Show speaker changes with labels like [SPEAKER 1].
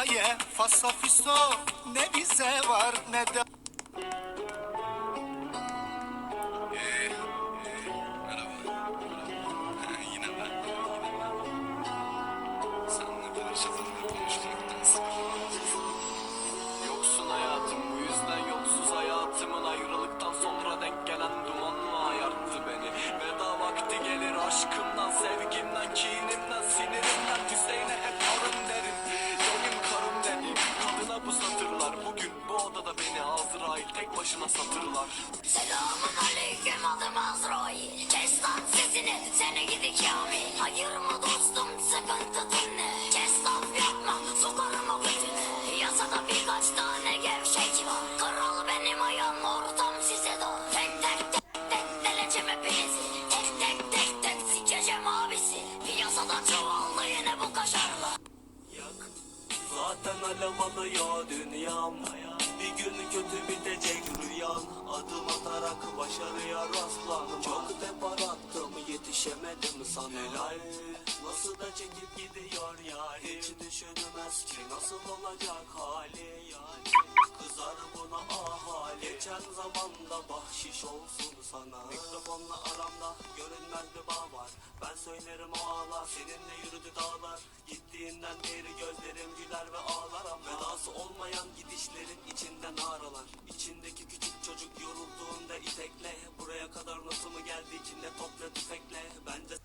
[SPEAKER 1] hikaye fasafiso Ne bize var ne de
[SPEAKER 2] bu odada beni Azrail tek başına satırlar.
[SPEAKER 3] Selamun aleyküm adım Azrail. Kes lan sesini seni gidi Kamil. Hayırma dostum sıkıntı dinle. Kes laf yapma sokarım o götünü Yasada birkaç tane gevşek var. Kral benim ayağım ortam size dar. Tek tek tek tek deleceğim hepinizi Tek tek tek tek sikeceğim abisi. Piyasada çoğaldı yine bu kaşarlar.
[SPEAKER 2] Yak Zaten alev alıyor dünyam gün kötü bitecek rüyan Adım atarak başarıya rastlan Çok depar attım yetişemedim sana. Helal. Nasıl da çekip gidiyor ya Hiç düşünmez ki nasıl olacak hali yani? Kızar buna ahali. Geçen zamanda bahşiş olsun sana. Mikrofonla aramda görünmez bir bağ var. Ben söylerim o ağlar. Seninle yürüdü dağlar. Gittiğinden beri gözlerim güler ve ağlar. Ama Vedası olmayan gidişlerin içinden ağrılar İçindeki küçük çocuk yorulduğunda itekle Buraya kadar nasıl mı geldi içinde top ve tüfekle? Bence